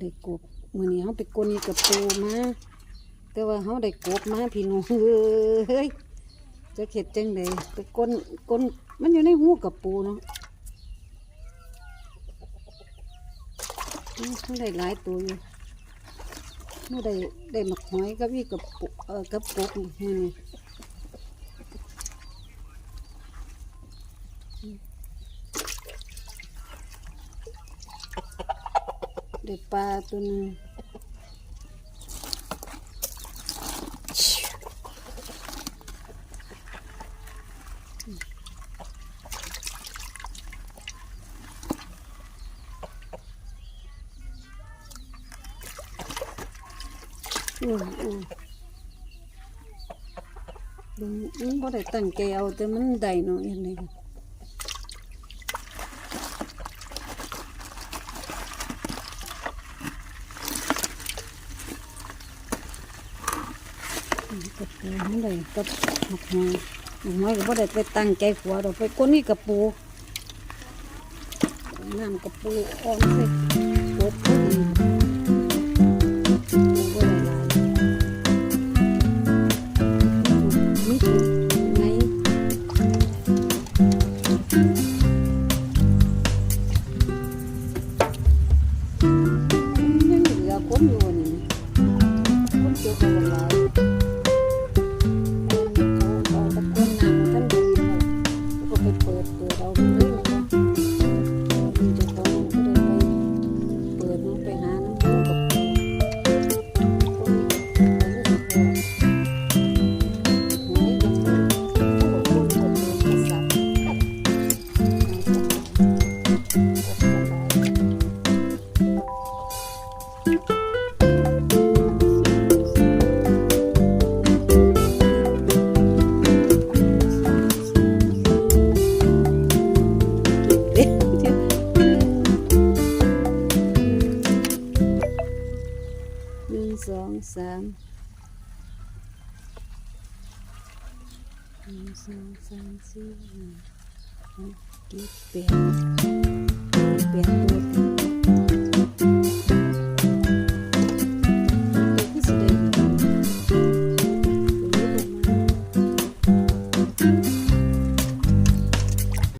ได้กบมือนี้เฮาไปกลกับปูมาแต่ว่าเฮาได้กบมาพี่น้องเอ้ยจะเข็ดจังไดไปกลกลมันอยู่ในหูกับปูเนาะมันได้หลายตัวอยู่มันได้ได้หมักหอยกับอีกับปูเอ่อกับกบนี่ มื้อนี้ได้ปลาตัวหนึงอืมอืมดูมันบ่ได้ตั้งใจเอาแต่มันได้เนาะอย่างนี้ กับปูมันได้กับหมกหอยหมกหอยก็บ่ได้ไปตั้งใจขัวเราไปก้นนี่กับปูน้ำกับปูอ่อนเลย ปิดเปิดเอาลืมีเจ้าของก็เลยไปเปิดมันไปหาน้ำมันกับคนคนหนึ่ง สองสามหนึ่งสองสามสี่ห้าหกเจ็ดแปดแปดตัว